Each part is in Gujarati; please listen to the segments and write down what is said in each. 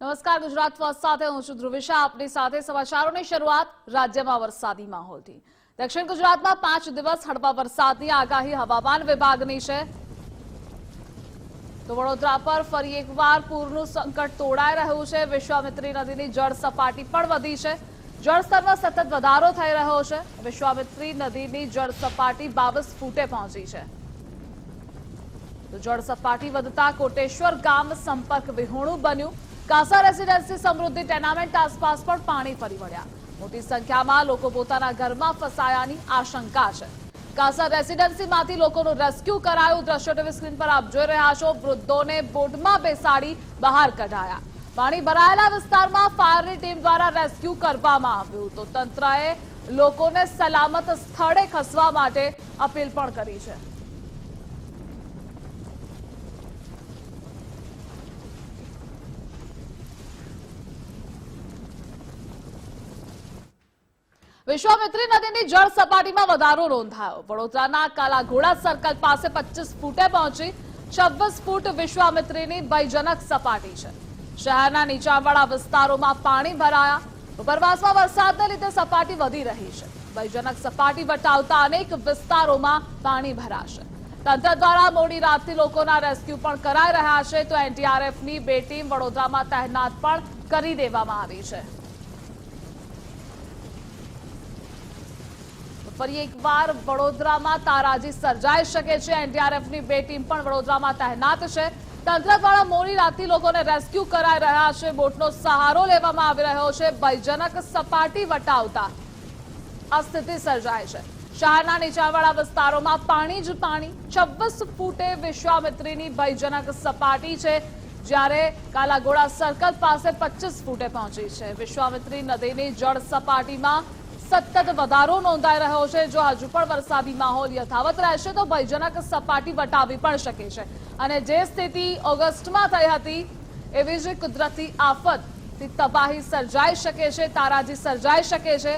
નમસ્કાર, ગુજરાત ફર્સ્ટ સાથે હું છું ધ્રુવિશા. આપની સાથે સમાચારોની શરૂઆત રાજ્યમાં વરસાદી માહોલથી. દક્ષિણ ગુજરાતમાં પાંચ દિવસ હળવા વરસાદની આગાહી હવામાન વિભાગની છે. તો વડોદરા પર ફરી એકવાર પૂરનું સંકટ તોડાઈ રહ્યું છે. વિશ્વામિત્રી નદીની જળ સપાટી પણ વધી છે. જળસ્તરમાં સતત વધારો થઈ રહ્યો છે. વિશ્વામિત્રી નદીની જળ સપાટી બાવીસ ફૂટે પહોંચી છે. તો જળ સપાટી વધતા કોટેશ્વર ગામ સંપર્ક વિહોણું બન્યું. કાસા રેસીડેન્સી સમૃદ્ધિ ટેનામેન્ટ આસપાસ પણ પાણી ફરી વળ્યા. મોટી સંખ્યામાં લોકો પોતાના ઘરમાં ફસાયાની આશંકા છે. કાસા રેસીડેન્સીમાંથી લોકોનું રેસ્ક્યુ કરાયું. દ્રશ્યો ટીવી સ્ક્રીન પર આપ જોઈ રહ્યા છો. વૃદ્ધોને બોટમાં બેસાડી બહાર કઢાયા. પાણી ભરાયેલા વિસ્તારમાં ફાયરની ટીમ દ્વારા રેસ્ક્યુ કરવામાં આવ્યું. તો તંત્રએ લોકોને સલામત સ્થળે ખસવા માટે અપીલ પણ કરી છે. વિશ્વામિત્રી નદીની જળ સપાટીમાં વધારો નોંધાયો. વડોદરાના કાલાઘોડા સર્કલ પાસે પચીસ ફૂટે પહોંચી છવ્વીસ ફૂટ વિશ્વામિત્રીની ભયજનક સપાટી છે. શહેરના નીચાણવાળા વિસ્તારોમાં પાણી ભરાયા. ઉપરવાસમાં વરસાદને લીધે સપાટી વધી રહી છે. ભયજનક સપાટી વટાવતા અનેક વિસ્તારોમાં પાણી ભરાશે. તંત્ર દ્વારા મોડી રાતથી લોકોના રેસ્ક્યુ પણ કરાઈ રહ્યા છે. તો એનડીઆરએફની બે ટીમ વડોદરામાં તહેનાત પણ કરી દેવામાં આવી છે. ફરી એકવાર વડોદરામાં તારાજી સર્જાઈ શકે છે. એનડીઆરએફની બે ટીમ પણ વડોદરામાં તહેનાત છે. તંત્ર દ્વારા મોડી રાતથી લોકોને રેસ્ક્યુ કરાઈ રહ્યા છે. બોટનો સહારો લેવામાં આવી રહ્યો છે. ભયજનક સપાટી વટાવતા આ સ્થિતિ સર્જાય છે. શહેરના નીચાણવાળા વિસ્તારોમાં પાણી જ પાણી. છવ્વીસ ફૂટે વિશ્વામિત્રીની ભયજનક સપાટી છે. જ્યારે કાલાઘોડા સર્કલ પાસે પચીસ ફૂટે પહોંચી છે. વિશ્વામિત્રી નદીની જળ સપાટીમાં સતત વધારો નોંધાઈ રહ્યો છે. જો હજુ પણ વરસાદી માહોલ યથાવત રહેશે, તો ભયજનક સપાટી વટાવી પણ શકે છે. અને જે સ્થિતિ ઓગસ્ટમાં થઈ હતી, એવી જ કુદરતી આફતથી તબાહી સર્જાઈ શકે છે, તારાજી સર્જાઈ શકે છે.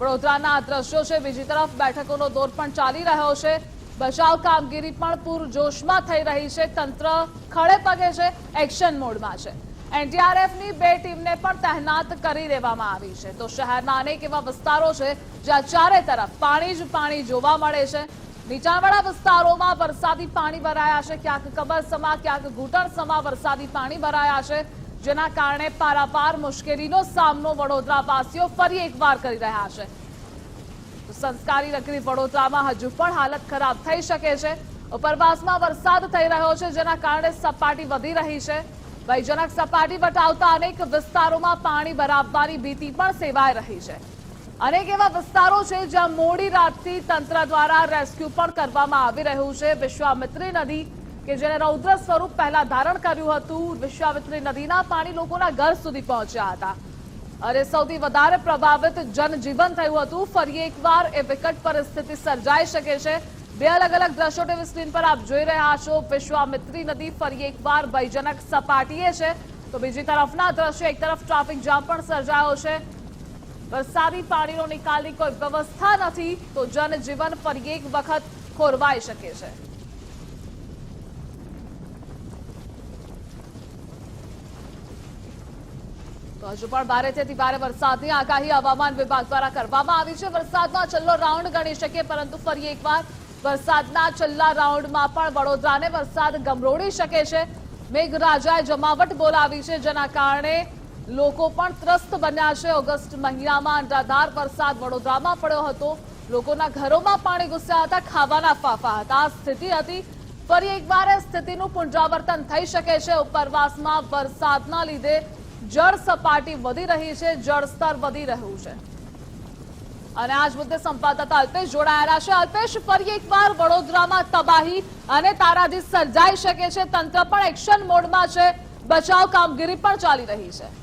વડોદરાના દ્રશ્યો છે, બીજી તરફ બેઠકોનો દોર પણ ચાલી રહ્યો છે. બચાવ કામગીરી પણ પૂરજોશમાં થઈ રહી છે. તંત્ર ખડે પગે છે, એક્શન મોડમાં છે. એનડીઆરએફની બે ટીમને પણ તહેનાત કરી દેવામાં આવી છે. તો શહેરના અનેક એવા વિસ્તારો છે જ્યાં ચારે તરફ પાણી જ પાણી જોવા મળે છે. નીચાણવાળા વિસ્તારોમાં વરસાદી પાણી ભરાયા છે. ક્યાંક કમરસમા ક્યાંક ઘૂંટણસમા વરસાદી પાણી ભરાયા છે. જેના કારણે પારાપાર મુશ્કેલીનો સામનો વડોદરાવાસીઓ ફરી એકવાર કરી રહ્યા છે. સંસ્કારી નગરી વડોદરામાં હજુ પણ હાલત ખરાબ થઈ શકે છે. ઉપરવાસમાં વરસાદ થઈ રહ્યો છે, જેના કારણે સપાટી વધી રહી છે. ભયજનક સપાટી વટાવતા અનેક વિસ્તારોમાં પાણી ભરાવવાની ભીતિ પણ સેવાઈ રહી છે. અનેક એવા વિસ્તારો છે જ્યાં મોડી રાતથી તંત્ર દ્વારા રેસ્ક્યુ પણ કરવામાં આવી રહ્યું છે. વિશ્વામિત્રી નદી કે જેને રૌદ્ર સ્વરૂપ પહેલા ધારણ કર્યું હતું, વિશ્વામિત્રી નદીના પાણી લોકોના ઘર સુધી પહોંચ્યા હતા. અને સૌથી વધારે પ્રભાવિત જનજીવન થયું હતું. ફરી એકવાર એ વિકટ પરિસ્થિતિ સર્જાઈ શકે છે. બે અલગ અલગ દ્રશ્યો ટીવી સ્ક્રીન પર આપ જોઈ રહ્યા છો. વિશ્વામિત્રી નદી ફરી એકવાર ભયજનક સપાટીએ છે. તો બીજી તરફના દ્રશ્યો, એક તરફ ટ્રાફિક જામ પણ સર્જાયો છે. વરસાદી પાણીનો નિકાલની કોઈ વ્યવસ્થા નથી, તો જનજીવન ફરી એક વખત ખોરવાઈ શકે છે. હજુ પણ ભારેથી ભારે વરસાદની આગાહી હવામાન વિભાગ દ્વારા કરવામાં આવી છે. વરસાદનો છેલ્લો રાઉન્ડ ગણી શકીએ, પરંતુ ફરી એકવાર વરસાદના છેલ્લા રાઉન્ડમાં પણ વડોદરાને વરસાદ ગમરોડી શકે છે. મેઘરાજાએ જમાવટ બોલાવી છે, જેના કારણે લોકો પણ ત્રસ્ત બન્યા છે. ઓગસ્ટ મહિનામાં અંધાધાર વરસાદ વડોદરામાં પડ્યો હતો. લોકોના ઘરોમાં પાણી ઘૂસ્યા હતા, ખાવાના ફાફા હતા. આ સ્થિતિ હતી. ફરી એકવાર સ્થિતિનું પુનરાવર્તન થઈ શકે છે. ઉપરવાસમાં વરસાદના લીધે જળ સપાટી વધી રહી છે જળ સ્તર વધી રહ્યું છે. અને આજ મુદ્દે સંવાદદાતા અલ્પેશ જોડાયેલા છે. અલ્પેશ, ફરી એકવાર વડોદરામાં તબાહી અને તારાજી સર્જાઈ શકે છે. તંત્ર પણ એક્શન મોડમાં છે. બચાવ કામગીરી પણ ચાલી રહી છે.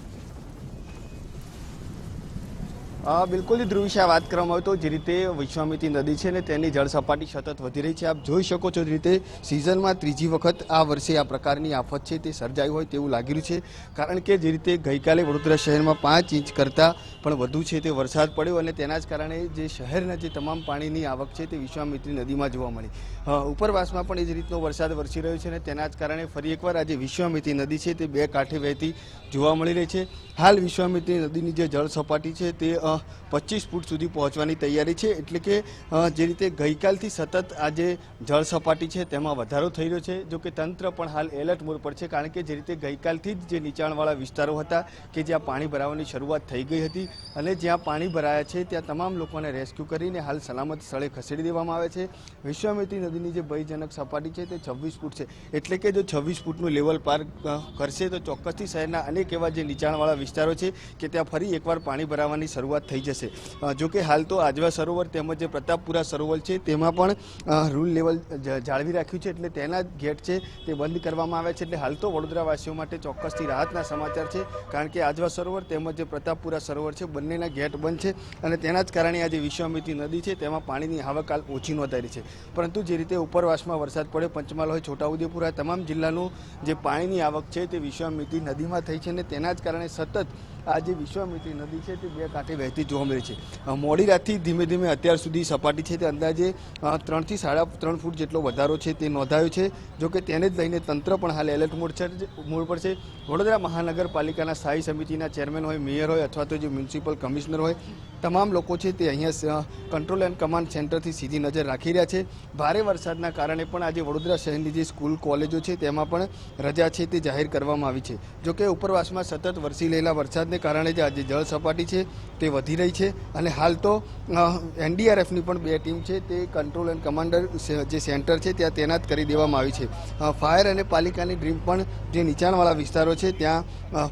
બિલકુલ ધ્રુવ વિશે વાત કરવામાં આવે તો જે રીતે વિશ્વામિત્રી નદી છે ને તેની જળ સપાટી સતત વધી રહી છે, આપ જોઈ શકો છો જે રીતે સિઝનમાં ત્રીજી વખત આ વર્ષે આ પ્રકારની આફત છે તે સર્જાઈ હોય તેવું લાગી રહ્યું છે. કારણ કે જે રીતે ગઈકાલે વડોદરા શહેરમાં પાંચ ઇંચ કરતાં પણ વધુ છે તે વરસાદ પડ્યો અને તેના જ કારણે જે શહેરના જે તમામ પાણીની આવક છે તે વિશ્વામિત્રી નદીમાં જોવા મળી. ઉપરવાસમાં પણ એ જ રીતનો વરસાદ વરસી રહ્યો છે અને તેના જ કારણે ફરી એકવાર આજે વિશ્વામિત્રી નદી છે તે બે કાંઠે વહેતી જોવા મળી રહી છે. હાલ વિશ્વામિત્રી નદીની જે જળ સપાટી છે તે પચીસ ફૂટ સુધી પહોંચવાની તૈયારી છે. એટલે કે જે રીતે ગઈકાલથી સતત આ જે જળ સપાટી છે તેમાં વધારો થઈ રહ્યો છે. જો કે તંત્ર પણ હાલ એલર્ટ મોડ પર છે, કારણ કે જે રીતે ગઈકાલથી જ જે નીચાણવાળા વિસ્તારો હતા કે જ્યાં પાણી ભરાવાની શરૂઆત થઈ ગઈ હતી અને જ્યાં પાણી ભરાયા છે, ત્યાં તમામ લોકોને રેસ્ક્યુ કરીને હાલ સલામત સ્થળે ખસેડી દેવામાં આવે છે. વિશ્વામિત્રી નદીની જે ભયજનક સપાટી છે તે છવ્વીસ ફૂટ છે. એટલે કે જો છવ્વીસ ફૂટનું લેવલ પાર કરશે તો ચોક્કસથી શહેરના અનેક એવા જે નીચાણવાળા વિસ્તારો છે કે ત્યાં ફરી એકવાર પાણી ભરાવાની શરૂઆત થઈ જશે. જો કે હાલ તો આજવા સરોવર તેમજ જે પ્રતાપપુરા સરોવર છે, તેમાં પણ રૂલ લેવલ જાળવી રાખ્યું છે એટલે તેના ગેટ છે તે બંધ કરવામાં આવ્યા છે એટલે હાલ તો વડોદરાવાસીઓ માટે ચોક્કસથી રાહતના સમાચાર છે. કારણ કે આજવા સરોવર તેમજ જે પ્રતાપપુરા સરોવર છે બંનેના ગેટ બંધ છે અને તેના જ કારણે આજે વિશ્વામિત્રી નદી છે તેમાં પાણીની આવક હાલ ઓછી નોંધાઈ છે. પરંતુ જે રીતે ઉપરવાસમાં વરસાદ પડ્યો, પંચમહાલ હોય, છોટાઉદેપુર તમામ જિલ્લાનું જે પાણીની આવક છે તે વિશ્વામિત્રી નદીમાં થઈ છે અને તેના જ કારણે સતત 但 આ જે વિશ્વામિત્રી નદી છે, તે બે કાંઠે વહેતી જોવા મળે છે. મોડી રાતથી ધીમે ધીમે અત્યાર સુધી સપાટી છે, તે અંદાજે ત્રણથી સાડા ત્રણ ફૂટ જેટલો વધારો છે, તે નોંધાયો છે. જો કે તેને જ લઈને તંત્ર પણ હાલ એલર્ટ મોડ છે મોડ પર છે. વડોદરા મહાનગરપાલિકાના સ્થાયી સમિતિના ચેરમેન હોય, મેયર હોય અથવા તો જે મ્યુનિસિપલ કમિશનર હોય, તમામ લોકો છે તે અહીંયા કંટ્રોલ એન્ડ કમાન્ડ સેન્ટરથી સીધી નજર રાખી રહ્યા છે. ભારે વરસાદના કારણે પણ આજે વડોદરા શહેરની જે સ્કૂલ, કોલેજો છે, તેમાં પણ રજા છે તે જાહેર કરવામાં આવી છે. જોકે ઉપરવાસમાં સતત વરસી રહેલા વરસાદને કારણે જે આજે જળ સપાટી છે તે વધી રહી છે અને હાલ તો એનડીઆરએફની પણ બે ટીમ છે તે કંટ્રોલ એન્ડ કમાન્ડર જે સેન્ટર છે ત્યાં તૈનાત કરી દેવામાં આવી છે. ફાયર અને પાલિકાની ડ્રીમ પણ જે નીચાણવાળા વિસ્તારો છે ત્યાં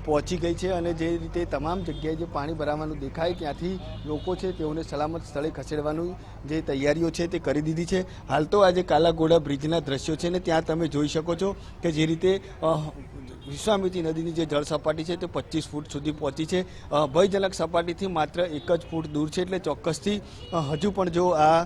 પહોંચી ગઈ છે અને જે રીતે તમામ જગ્યાએ જે પાણી ભરાવાનું દેખાય ત્યાંથી લોકો છે તેઓને સલામત સ્થળે ખસેડવાનું જે તૈયારીઓ છે તે કરી દીધી છે. હાલ તો આજે કાલાઘોડા બ્રિજના દ્રશ્યો છે ને ત્યાં તમે જોઈ શકો છો કે જે રીતે વિશ્વામિત્રી નદીની જે જળ સપાટી છે તે પચીસ ફૂટ સુધી પહોંચી છે. ભયજનક સપાટીથી માત્ર એક જ ફૂટ દૂર છે એટલે ચોક્કસથી હજુ પણ જો આ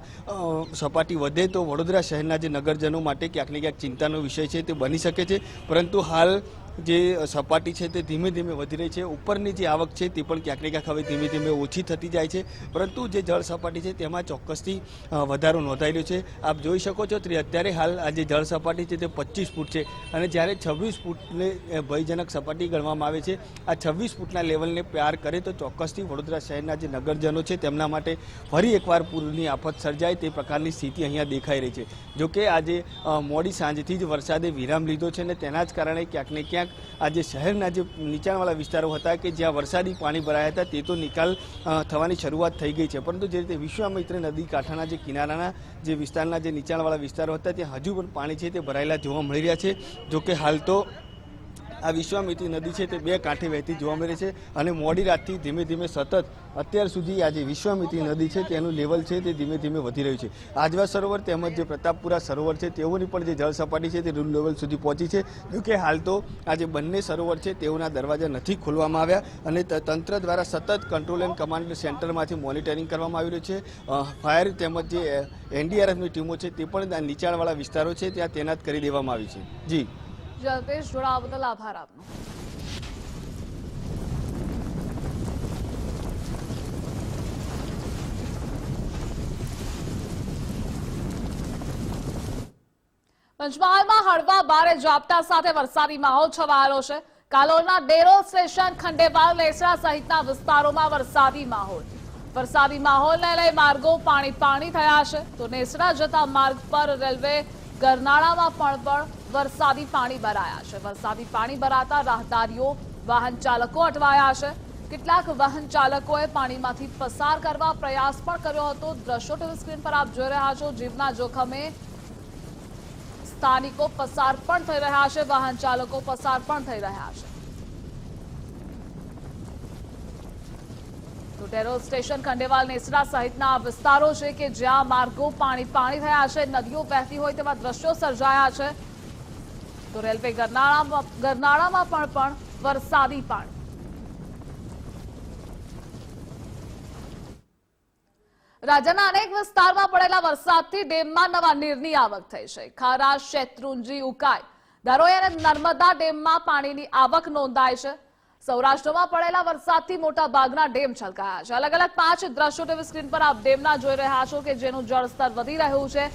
સપાટી વધે તો વડોદરા શહેરના જે નગરજનો માટે ક્યાંક ને ક્યાંક ચિંતાનો વિષય છે તે બની શકે છે. પરંતુ હાલ જે સપાટી છે તે ધીમે ધીમે વધી રહી છે. ઉપરની જે આવક છે તે પણ ક્યાંક ને ક્યાંક હવે ધીમે ધીમે ઓછી થતી જાય છે. પરંતુ જે જળ સપાટી છે તેમાં ચોક્કસથી વધારો નોંધાયેલો છે. આપ જોઈ શકો છો અત્યારે હાલ આ જે જળ સપાટી છે તે પચીસ ફૂટ છે અને જ્યારે છવ્વીસ ફૂટને ભયજનક સપાટી ગણવામાં આવે છે, આ છવ્વીસ ફૂટના લેવલને પાર કરે તો ચોક્કસથી વડોદરા શહેરના જે નગરજનો છે તેમના માટે ફરી એકવાર પૂરની આફત સર્જાય તે પ્રકારની સ્થિતિ અહીંયા દેખાઈ રહી છે. જોકે આજે મોડી સાંજથી જ વરસાદે વિરામ લીધો છે અને તેના જ કારણે ક્યાંક ને ક્યાંક આજે શહેરના જે નીચાણવાળા વિસ્તારો હતા કે જ્યાં વરસાદી પાણી ભરાયા હતા, તે તો નિકાલ થવાની શરૂઆત થઈ ગઈ છે. પરંતુ જે રીતે વિશ્વામિત્ર નદી કાંઠાના જે કિનારાના જે વિસ્તારના જે નીચાણવાળા વિસ્તારો હતા, ત્યાં હજુ પણ પાણી છે તે ભરાયેલા જોવા મળી રહ્યા છે. જોકે હાલ તો આ વિશ્વામિત્રી નદી છે તે બે કાંઠે વહેતી જોવા મળે છે અને મોડી રાતથી ધીમે ધીમે સતત અત્યાર સુધી આ જે વિશ્વામિત્રી નદી છે તેનું લેવલ છે તે ધીમે ધીમે વધી રહ્યું છે. આજવા સરોવર તેમજ જે પ્રતાપપુરા સરોવર છે તેઓની પણ જે જળ સપાટી છે તે રૂલ લેવલ સુધી પહોંચી છે. જોકે હાલ તો આ જે બંને સરોવર છે તેઓના દરવાજા નથી ખોલવામાં આવ્યા અને તંત્ર દ્વારા સતત કંટ્રોલ એન્ડ કમાન્ડ સેન્ટરમાંથી મોનિટરિંગ કરવામાં આવી રહ્યું છે. ફાયર તેમજ જે એનડીઆરએફની ટીમો છે તે પણ નીચાણવાળા વિસ્તારો છે ત્યાં તૈનાત કરી દેવામાં આવી છે. જી. જલ્પેશ જોડાવા બદલ આભાર આપનો. પંચમહાલમાં હળવા ભારે ઝાપટા સાથે વરસાદી માહોલ છવાયેલો છે. કાલોલના ડેરોલ સ્ટેશન ખંડેવાલ લેસરા સહિતના વિસ્તારોમાં વરસાદી માહોલ. વરસાદી માહોલને લઈ માર્ગો પાણી પાણી થયા છે. તો નેસડા જતા માર્ગ પર રેલવે ગરનાળામાં પણ પણ વરસાદી પાણી ભરાયા છે. વરસાદી પાણી ભરાતા રાહદારીઓ, વાહન ચાલકો અટવાયા છે. કેટલાક વાહન ચાલકોએ પાણીમાંથી પસાર કરવા પ્રયાસ પણ કર્યો હતો. દ્રશ્યો ટીવી સ્ક્રીન પર આપ જોઈ રહ્યા છો. જીવના જોખમે સ્થાનિકો પસાર પણ થઈ રહ્યા છે. વાહન ચાલકો પસાર પણ થઈ રહ્યા છે. તો સ્ટેશન ખંડેવાલ નેસડા સહિતના વિસ્તારો છે કે જ્યાં માર્ગો પાણી પાણી થયા છે. નદીઓ વહેતી હોય તેવા દ્રશ્યો સર્જાયા છે. તો રેલવે ગરનાળામાં ગરનાળામાં પણ પણ વરસાદી પાણી. રાજ્યના અનેક વિસ્તારમાં પડેલા વરસાદથી ડેમમાં નવા નીરની આવક થઈ છે. ખારા, શેત્રુંજી, ઉકાઈ દરોઈ અને નર્મદા ડેમમાં પાણીની આવક નોંધાય છે. સૌરાષ્ટ્રમાં પડેલા વરસાદથી મોટા ભાગના ડેમ છલકાયા છે. અલગ અલગ પાંચ દ્રશ્યો ટીવી સ્ક્રીન પર આપ ડેમના જોઈ રહ્યા છો કે જેનું જળસ્તર વધી રહ્યું છે.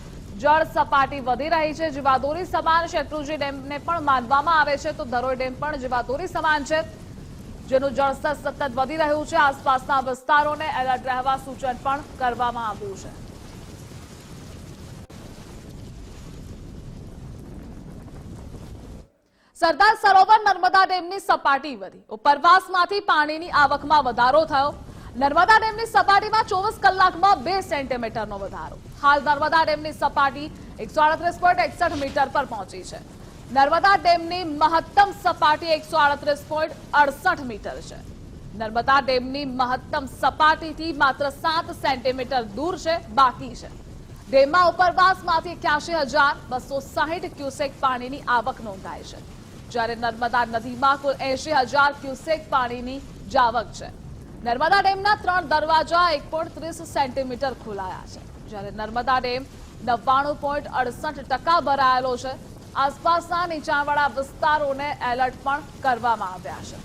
જળ સપાટી વધી રહી છે, જીવાદોરી સમાન શેત્રુંજી ડેમને પણ માનવામાં આવે છે, તો ધરોઈ ડેમ પણ જીવાદોરી સમાન છે, જેનું જળસ્તર સતત વધી રહ્યું છે, આસપાસના વિસ્તારોને એલર્ટ રહેવા સૂચન પણ કરવામાં આવ્યું છે. સરદાર સરોવર નર્મદા ડેમની સપાટી વધી. ઉપરવાસમાંથી પાણીની આવકમાં વધારો થયો. નર્મદા ડેમની સપાટીમાં ચોવીસ કલાકમાં બે સેન્ટીમીટરનો વધારો. હાલ નર્મદા ડેમની સપાટી એકસો આડત્રીસ પોઈન્ટ એકસઠ મીટર પર પહોંચી છે. નર્મદા ડેમની મહત્તમ સપાટી એકસો આડત્રીસ પોઈન્ટ અડસઠ મીટર છે. નર્મદા ડેમની મહત્તમ સપાટીથી માત્ર સાત સેન્ટીમીટર દૂર છે, બાકી છે. ડેમમાં ઉપરવાસમાંથી એક્યાસી હજાર બસો સાહીઠ ક્યુસેક પાણીની આવક નોંધાય છે. જ્યારે નર્મદા નદીમાં કુલ એંશી હજાર ક્યુસેક પાણીની જાવક છે. નર્મદા ડેમના ત્રણ દરવાજા એક સેન્ટીમીટર ખોલાયા છે. જ્યારે નર્મદા ડેમ નવ્વાણું પોઈન્ટ અડસઠ ટકા ભરાયેલો છે. આસપાસના નીચાણવાળા વિસ્તારોને એલર્ટ પણ કરવામાં આવ્યા છે.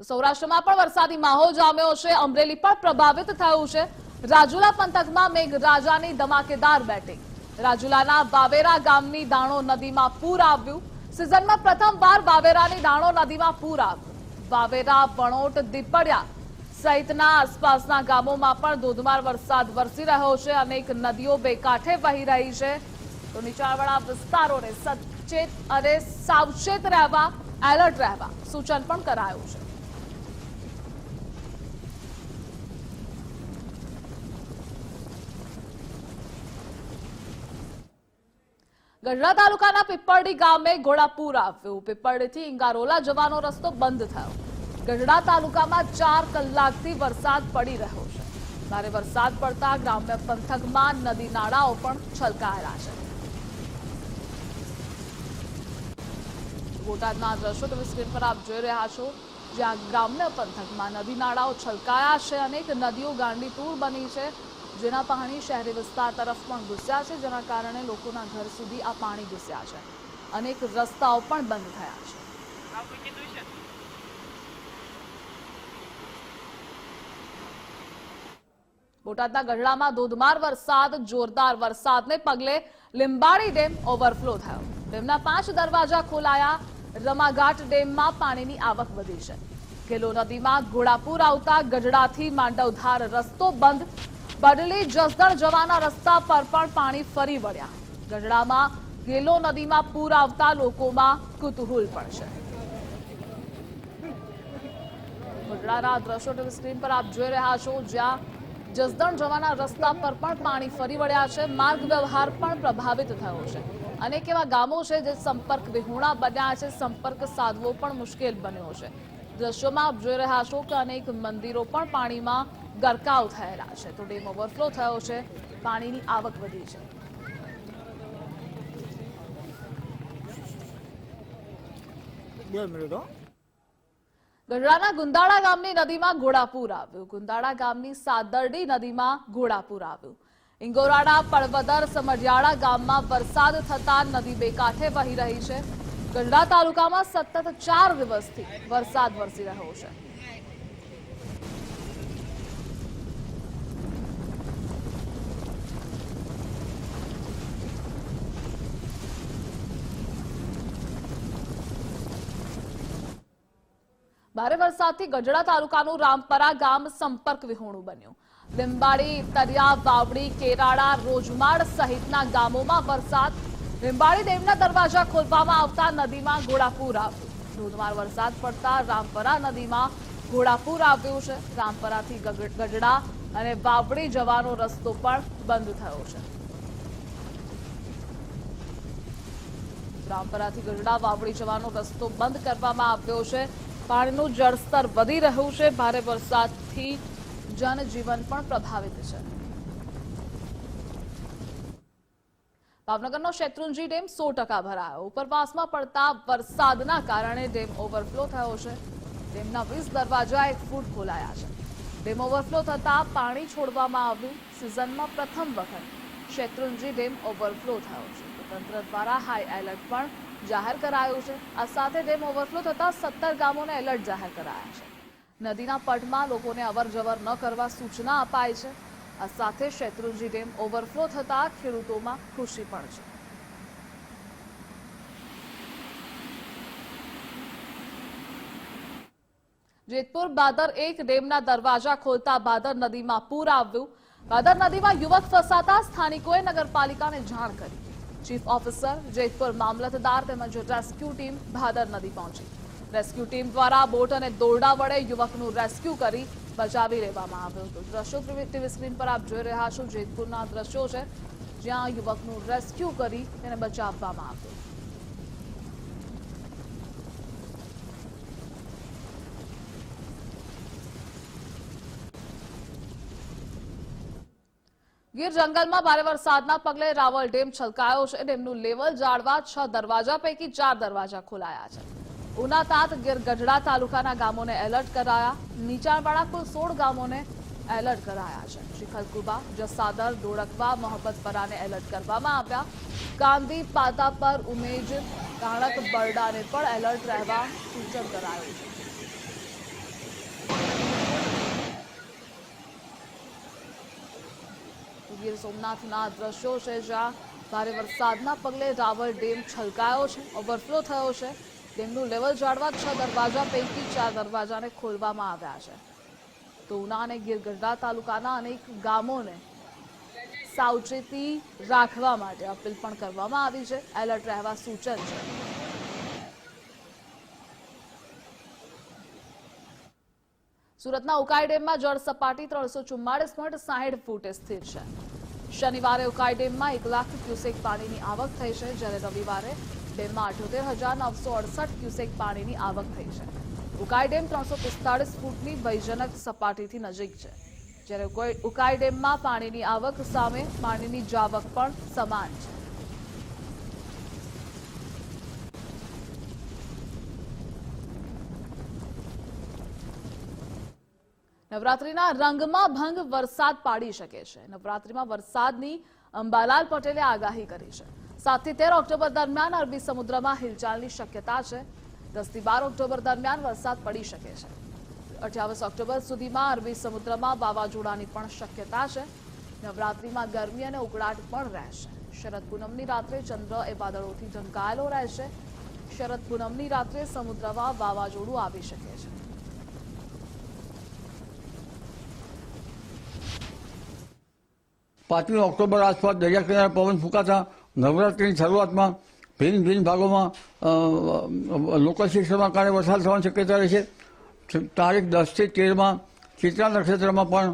સૌરાષ્ટ્રમાં પણ વરસાદી માહોલ જામ્યો છે. અમરેલી પણ પ્રભાવિત થયું છે. રાજુલા પંથકમાં મેઘરાજાની ધમાકેદાર બેટિંગ. રાજુલાના વાવેરા ગામની દાણો નદીમાં પૂર આવ્યું. સિઝનમાં પ્રથમવાર વાવેરાની દાણો નદીમાં પૂર આવ્યું. બાવેરા વણોટ, દીપડિયા સહિતના આસપાસના ગામોમાં પણ ધોધમાર વરસાદ વરસી રહ્યો છે. અનેક નદીઓ બે કાંઠે વહી રહી છે. તો નીચાણવાળા વિસ્તારોને સચેત અને સાવચેત રહેવા, એલર્ટ રહેવા સૂચન પણ કરાયું છે. ગઢડા તાલુકાના પીપળડી ગામે ઘોડાપુર આવ્યું. પીપળડીથી ઇંગારોલા જવાનો રસ્તો બંધ થયો. ગઢડા તાલુકામાં ચાર કલાકથી વરસાદ પડી રહ્યો છે. ભારે વરસાદ પડતા ગ્રામ્ય પંથકમાં નદી નાળાઓ પણ છલકાયેલા છે. બોટાદના દ્રશ્યો તમે સ્ક્રીન પર આપ જોઈ રહ્યા છો. જ્યાં ગ્રામ્ય પંથકમાં નદી નાળાઓ છલકાયા છે અનેક નદીઓ ગાંડીતૂર બની છે. જેના પાણી શહેરી વિસ્તાર તરફ પણ ઘૂસ્યા છે, જેના કારણે લોકોના ઘર સુધી આ પાણી ઘૂસ્યા છે. અનેક રસ્તાઓ પણ બંધ થયા છે. બોટાદના ગઢડામાં ધોધમાર વરસાદ, જોરદાર વરસાદને પગલે લીંબાડી ડેમ ઓવરફ્લો થયો. ડેમના પાંચ દરવાજા ખોલાયા. રમાઘાટ ડેમમાં પાણીની આવક વધી છે. ગેલો નદીમાં ઘોડાપુર આવતા ગઢડાથી માંડવધાર રસ્તો બંધ. બડલી જસદણ જવાના રસ્તા પર પણ પાણી ફરી વળ્યા. ગઢડામાં ગેલો નદીમાં પૂર આવતા લોકોમાં કુતૂહલ પણ છે. ગઢડાના દ્રશ્યો ટીવી સ્ક્રીન પર આપ જોઈ રહ્યા છો, જ્યાં જસદણ જવાના રસ્તા પર પણ પાણી ફરી વળ્યા છે. માર્ગ વ્યવહાર પણ પ્રભાવિત થયો છે. અનેક એવા ગામો છે જે સંપર્ક વિહોણા બન્યા છે. સંપર્ક સાધવો પણ મુશ્કેલ બન્યો છે. દ્રશ્યોમાં આપ જોઈ રહ્યા છો કે અનેક મંદિરો પણ પાણીમાં ગરકાવ થયેલા છે. તો ડેમ ઓવરફ્લો થયો છે. પાણીની આવક વધી છે. બે મિનિટ ગઢડાના ગુંદાળા ગામની નદીમાં ઘોડાપુર આવ્યું. ગુંદાળા ગામની સાદરડી નદીમાં ઘોડાપુર આવ્યું. ઇંગોરાડા પડવદર સમઢિયાળા ગામમાં વરસાદ થતા નદી બે કાંઠે વહી રહી છે. ગઢડા તાલુકામાં સતત ચાર દિવસથી વરસાદ વરસી રહ્યો છે. ભારે વરસાદથી ગઢડા તાલુકાનું રામપરા ગામ સંપર્ક વિહોણું બન્યું. લીંબાડી તરિયા, વાવડી, કેરાળા, રોજમાળ સહિતના ગામોમાં વરસાદ. લીંબાડી ડેમના દરવાજા ખોલવામાં આવતા નદીમાં ઘોડાપુર આવ્યું. ધોધમાર વરસાદ પડતા રામપરા નદીમાં ઘોડાપુર આવ્યું છે. રામપરાથી ગઢડા અને વાવડી જવાનો રસ્તો પણ બંધ થયો છે. રામપરાથી ગઢડા વાવડી જવાનો રસ્તો બંધ કરવામાં આવ્યો છે. પાણીનું જળસ્તર વધી રહ્યું છે. ભારે વરસાદથી જનજીવન પણ પ્રભાવિત છે. ભાવનગરનો શેત્રુંજી ડેમ સો ટકા ભરાયો. ઉપરવાસમાં પડતા વરસાદના કારણે ડેમ ઓવરફ્લો થયો છે. ડેમના વીસ દરવાજા એક ફૂટ ખોલાયા છે. ડેમ ઓવરફ્લો થતાં પાણી છોડવામાં આવ્યું. સિઝનમાં પ્રથમ વખત શેત્રુંજી ડેમ ઓવરફ્લો થયો છે. તંત્ર દ્વારા હાઈ એલર્ટ પણ જાહેર કરાયું છે. આ સાથે ડેમ ઓવરફ્લો થતાં સત્તર ગામોને એલર્ટ જાહેર કરાયા છે. નદીના પટમાં લોકોને અવરજવર ન કરવા સૂચના અપાઈ છે. આ સાથે શેત્રુંજી ડેમ ઓવરફ્લો થતાં ખેડૂતોમાં ખુશી પણ છે. જેતપુર બાદર એક ડેમના દરવાજા ખોલતા બાદર નદીમાં પૂર આવ્યું. બાદર નદીમાં યુવક ફસાતા સ્થાનિકોએ નગરપાલિકાને જાણ કરી. ચીફ ઓફિસર જેતપુર મામલતદાર તેમજ રેસ્ક્યુ ટીમ ભાદર નદી પહોંચી. રેસ્ક્યુ ટીમ દ્વારા બોટ અને દોરડા વડે યુવકનું રેસ્ક્યુ કરી બચાવી લેવામાં આવ્યું હતું. દ્રશ્યો ટીવી સ્ક્રીન પર આપ જોઈ રહ્યા છો, જેતપુરના દ્રશ્યો છે, જ્યાં યુવકનું રેસ્ક્યુ કરી તેને બચાવવામાં આવ્યું. ગીર જંગલમાં ભારે વરસાદના પગલે રાવલ ડેમ છલકાયો છે. ડેમનું લેવલ જાળવા છ દરવાજા પૈકી ચાર દરવાજા ખોલાયા છે. ઉના તાત ગીર ગઢડા તાલુકાના ગામોને એલર્ટ કરાયા. નીચાણવાળા કુલ સોળ ગામોને એલર્ટ કરાયા છે. શિખલકુબા જસાદર દોડકવા મોહબ્બતપરાને એલર્ટ કરવામાં આવ્યા. ગાંધી પાતાપર ઉમેજ કાણક બરડાને પણ એલર્ટ રહેવા સૂચન કરાયું છે. ગીર સોમનાથના દ્રશ્યો છે, જ્યાં ભારે વરસાદના પગલે રાવળ ડેમ છલકાયો છે, ઓવરફ્લો થયો છે. ડેમનું લેવલ જાળવા છ દરવાજા પૈકી ચાર દરવાજાને ખોલવામાં આવ્યા છે. તો ઉના અને ગીર ગઢડા તાલુકાના અનેક ગામોને સાવચેતી રાખવા માટે અપીલ પણ કરવામાં આવી છે. એલર્ટ રહેવા સૂચન છે. સુરતના ઉકાઈ ડેમમાં જળ સપાટી ત્રણસો ચુમ્માળીસ પોઈન્ટ સાહીઠ ફૂટે સ્થિર છે. શનિવારે ઉકાઈ ડેમમાં એક લાખ ક્યુસેક પાણીની આવક થઈ છે, જ્યારે રવિવારે ડેમમાં અઠ્યોતેર હજાર નવસો અડસઠ ક્યુસેક પાણીની આવક થઈ છે. ઉકાઈ ડેમ ત્રણસો પિસ્તાળીસ ફૂટની ભયજનક સપાટીથી નજીક છે. જ્યારે ઉકાઈ- ડેમમાં પાણીની આવક સામે પાણીની જાવક પણ સમાન છે. નવરાત્રીના રંગમાં ભંગ વરસાદ પાડી શકે છે. નવરાત્રીમાં વરસાદની અંબાલાલ પટેલે આગાહી કરી છે. સાતથી તેર ઓક્ટોબર દરમિયાન અરબી સમુદ્રમાં હિલચાલની શક્યતા છે. દસથી બાર ઓક્ટોબર દરમિયાન વરસાદ પડી શકે છે. અઠ્યાવીસ ઓક્ટોબર સુધીમાં અરબી સમુદ્રમાં વાવાઝોડાની પણ શક્યતા છે. નવરાત્રીમાં ગરમી અને ઉકળાટ પણ રહેશે. શરદ પૂનમની રાત્રે ચંદ્ર એ વાદળોથી ઢંકાયેલો રહેશે. શરદ પૂનમની રાત્રે સમુદ્રમાં વાવાઝોડું આવી શકે છે. પાંચમી ઓક્ટોબર આસપાસ દરિયા કિનારે પવન ફૂંકાતા, નવરાત્રિની શરૂઆતમાં ભિન્ન ભિન્ન ભાગોમાં લોકલ સિસ્ટમના કારણે વરસાદ થવાની શક્યતા રહેશે તારીખ દસથી તેરમાં ચિત્રા નક્ષત્રમાં પણ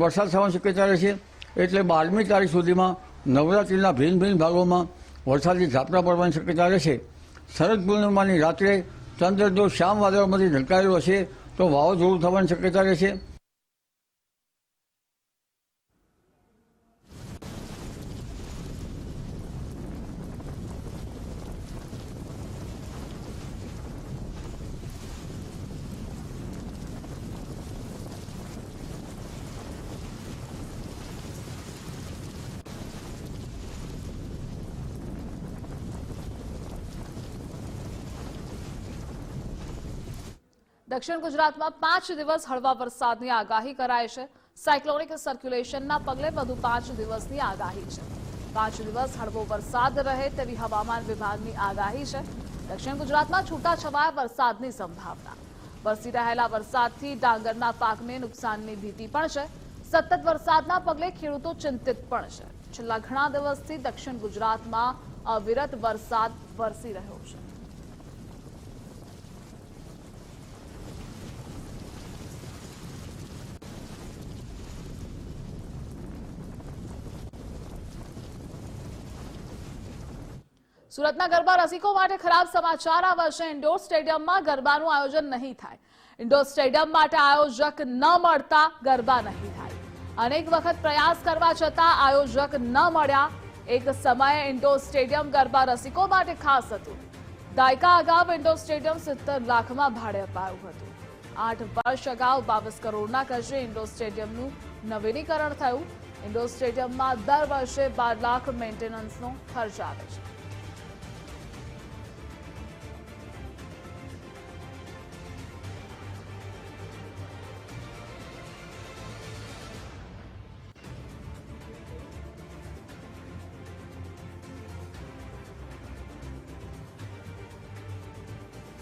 વરસાદ થવાની શક્યતા રહેશે એટલે બારમી તારીખ સુધીમાં નવરાત્રિના ભિન્ન ભિન્ન ભાગોમાં વરસાદની ઝાપટા પડવાની શક્યતા રહેશે શરદ પૂર્ણિમાની રાત્રે ચંદ્ર જો શ્યામ વાદળમાંથી ઢંકાયેલો હશે તો વાવાઝોડું થવાની શક્યતા રહેશે દક્ષિણ ગુજરાતમાં પાંચ દિવસ હળવા વરસાદની આગાહી કરાય છે. સાયક્લોનિક સર્ક્યુલેશનના પગલે વધુ પાંચ દિવસની આગાહી છે. પાંચ દિવસ હળવો વરસાદ રહે તેવી હવામાન વિભાગની આગાહી છે. દક્ષિણ ગુજરાતમાં છૂટાછવાયા વરસાદની સંભાવના. વરસી રહેલા વરસાદથી ડાંગરના પાકને નુકસાનની ભીતિ પણ છે. સતત વરસાદના પગલે ખેડૂતો ચિંતિત પણ છે. છેલ્લા ઘણા દિવસથી દક્ષિણ ગુજરાતમાં અવિરત વરસાદ વરસી રહ્યો છે. સુરતના ગરબા રસિકો માટે ખરાબ સમાચાર. આ વર્ષે ઇન્ડોર સ્ટેડિયમમાં ગરબાનું આયોજન નહીં થાય. ઇન્ડોર સ્ટેડિયમ માટે આયોજક ન મળતા ગરબા નહીં થાય. અનેક વખત પ્રયાસ કરવા છતાં આયોજક ન મળ્યા. એક સમયે ઇન્ડોર સ્ટેડિયમ ગરબા રસિકો માટે ખાસ હતું. દાયકા અગાઉ ઇન્ડોર સ્ટેડિયમ સિત્તેર લાખમાં ભાડે અપાયું હતું. આઠ વર્ષ અગાઉ બાવીસ કરોડના ખર્ચે ઇન્ડોર સ્ટેડિયમનું નવીનીકરણ થયું. ઇન્ડોર સ્ટેડિયમમાં દર વર્ષે બાર લાખ મેન્ટેનન્સનો ખર્ચ આવે છે.